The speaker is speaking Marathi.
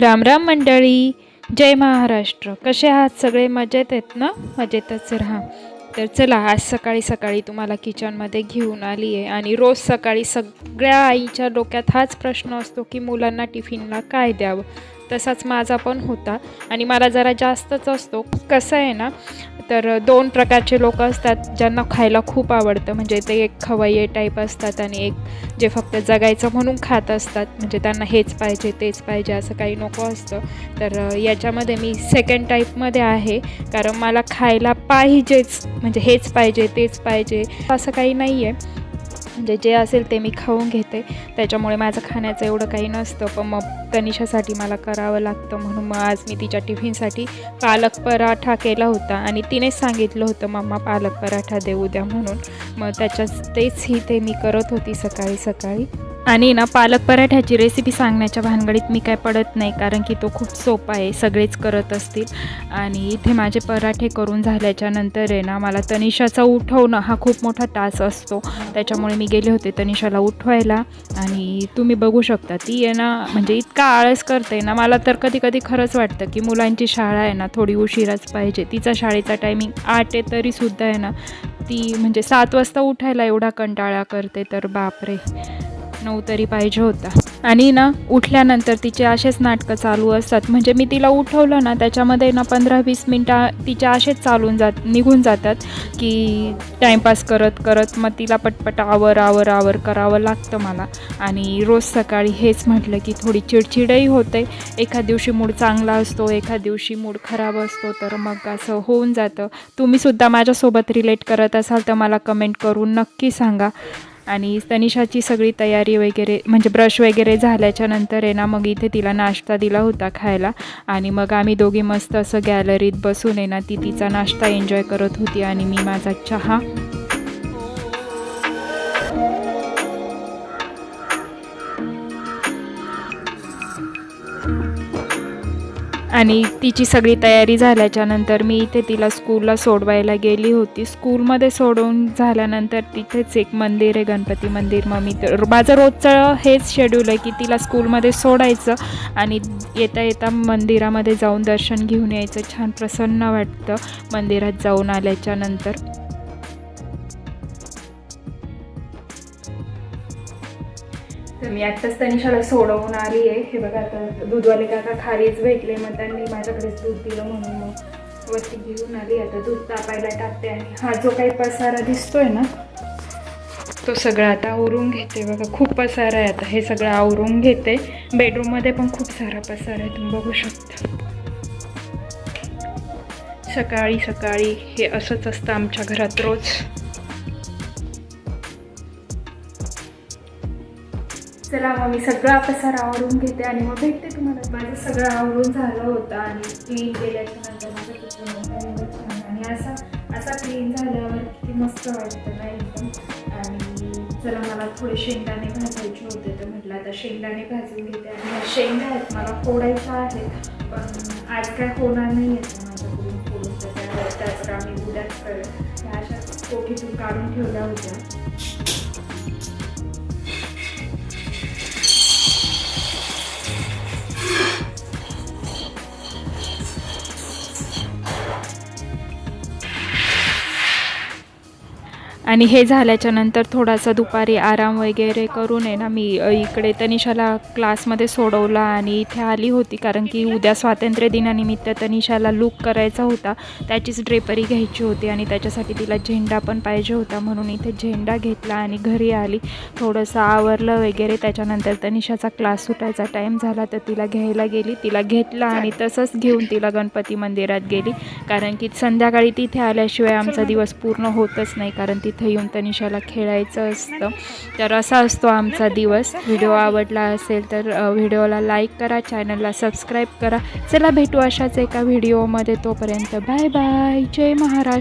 राम राम मंडळी. जय महाराष्ट्र. कसे आहात सगळे? मजेत आहेत ना? मजेतच राहा. तर चला आज सकाळी सकाळी तुम्हाला किचनमध्ये घेऊन आली आहे आणि रोज सकाळी सगळ्या आईच्या डोक्यात हाच प्रश्न असतो की मुलांना टिफिनला काय द्यावं? तसाच माझा पण होता. आणि मला जरा जास्तच असतो. कसं आहे ना तर दोन प्रकारचे लोक असतात ज्यांना खायला खूप आवडतं. म्हणजे ते एक खवय्ये टाईप असतात आणि एक जे फक्त जगायचं म्हणून खात असतात. म्हणजे त्यांना हेच पाहिजे तेच पाहिजे असं काही नको असतं. तर याच्यामध्ये मी सेकंड टाईपमध्ये आहे. कारण मला खायला पाहिजेच. म्हणजे हेच पाहिजे तेच पाहिजे. असं काही नाही आहे म्हणजे जे असेल ते मी खाऊन घेते. त्याच्यामुळे माझं खाण्याचं एवढं काही नसतं. पण मग तनिषासाठी मला करावं लागतं म्हणून मग आज मी तिच्या टिफिनसाठी पालक पराठा केला होता. आणि तिनेच सांगितलं होतं मम्मा पालक पराठा देऊ द्या म्हणून. मग त्याच्यात तेच ही ते मी करत होती सकाळी सकाळी. आणि ना पालक पराठ्याची रेसिपी सांगण्याच्या भानगडीत मी काय पडत नाही कारण की तो खूप सोपा आहे सगळेच करत असतील. आणि इथे माझे पराठे करून झाल्याच्यानंतर आहे ना मला तनिषाचा उठवणं हा खूप मोठा तास असतो. त्याच्यामुळे मी गेले होते तनिषाला उठवायला. आणि तुम्ही बघू शकता ती आहे ना म्हणजे इतका आळस करते ना मला तर कधी कधी खरंच वाटतं की मुलांची शाळा आहे ना थोडी उशिराच पाहिजे. तिचा शाळेचा टायमिंग आठ आहे तरीसुद्धा आहे ना ती म्हणजे सात वाजता उठायला एवढा कंटाळा करते तर बापरे. नऊ तरी पाहिजे होता. आणि ना उठल्यानंतर तिचे असेच नाटकं चालू असतात. म्हणजे मी तिला उठवलं ना त्याच्यामध्ये ना पंधरा वीस मिनटं तिच्या असेच चालून जात निघून जातात की टाईमपास करत करत मग तिला पटपट आवर आवर आवर करावं लागतं मला. आणि रोज सकाळी हेच म्हटलं की थोडी चिडचिडही होते. एखाद दिवशी मूड चांगला असतो एखाद दिवशी मूड खराब असतो तर मग असं होऊन जातं. तुम्हीसुद्धा माझ्यासोबत रिलेट करत असाल तर मला कमेंट करून नक्की सांगा. आणि तनिषाची सगळी तयारी वगैरे म्हणजे ब्रश वगैरे झाल्याच्यानंतर आहे ना मग इथे तिला नाश्ता दिला होता खायला. आणि मग आम्ही दोघी मस्त असं गॅलरीत बसून आहे ना ती तिचा नाश्ता एन्जॉय करत होती आणि मी माझा चहा आणि तिची सगळी तयारी झाल्याच्यानंतर मी इथे तिला स्कूलला सोडवायला गेली होती. स्कूलमध्ये सोडवून झाल्यानंतर तिथेच एक मंदिर आहे गणपती मंदिर. मग मी तर माझं रोजचं हेच शेड्यूल आहे की तिला स्कूलमध्ये सोडायचं आणि येता येता मंदिरामध्ये जाऊन दर्शन घेऊन यायचं. छान प्रसन्न वाटतं मंदिरात जाऊन आल्याच्यानंतर. तर मी आत्ताच तनिषाला सोडवून आली आहे. हे बघा आता दूधवाले काका खालीच भेटले मग त्यांनी माझ्याकडेच दूध दिलं म्हणून मग वरती घेऊन आली. आता दूध तापायला टाकते आणि हा जो काही पसारा दिसतोय ना तो सगळा आता आवरून घेते. बघा खूप पसारा आहे आता. हे सगळं आवरून घेते. बेडरूममध्ये पण खूप सारा पसारा आहे. तुम्ही बघू शकता. सकाळी सकाळी हे असंच असतं आमच्या घरात रोज. चला मग मी सगळा पसार आवरून घेते आणि मग भेटते तुम्हाला. माझं सगळं आवरून झालं होतं आणि क्लीन केल्याच्यानंतर माझं छान आणि असा असा क्लीन झाल्यावर किती मस्त वाटतं ना एकदम. आणि चला मला थोडे शेंगदाणे भाजायचे होते तर म्हटलं आता शेंगदाणे भाजून घेते. आणि ह्या शेंगा आहेत मला फोडायच्या आहेत पण आज काय होणार नाही आहेत. माझ्याकडून फोडून तर त्या त्याच आम्ही उद्याच करेल ह्या अशा कोठीतून काढून ठेवल्या होत्या. आणि हे झाल्याच्यानंतर थोडासा दुपारी आराम वगैरे करून आहे ना मी इकडे तनिषाला क्लासमध्ये सोडवला आणि इथे आली होती. कारण की उद्या स्वातंत्र्य दिनानिमित्त तनिषाला लूक करायचा होता. त्याचीच ड्रेपरी घ्यायची होती आणि त्याच्यासाठी तिला झेंडा पण पाहिजे होता. म्हणून इथे झेंडा घेतला आणि घरी आली. थोडंसं आवरलं वगैरे. त्याच्यानंतर तनिषाचा क्लास सुटायचा टाईम झाला तर तिला घ्यायला गेली. तिला घेतला आणि तसंच घेऊन तिला गणपती मंदिरात गेली. कारण की संध्याकाळी तिथे आल्याशिवाय आमचा दिवस पूर्ण होतच नाही. कारण तिथे येऊन तनिषाला खेळायचं असतं. तर असा असतो आमचा दिवस. व्हिडिओ आवडला असेल तर व्हिडिओला लाईक करा चॅनलला सबस्क्राईब करा. चला भेटू अशाच एका व्हिडिओमध्ये तोपर्यंत बाय बाय जय महाराष्ट्र.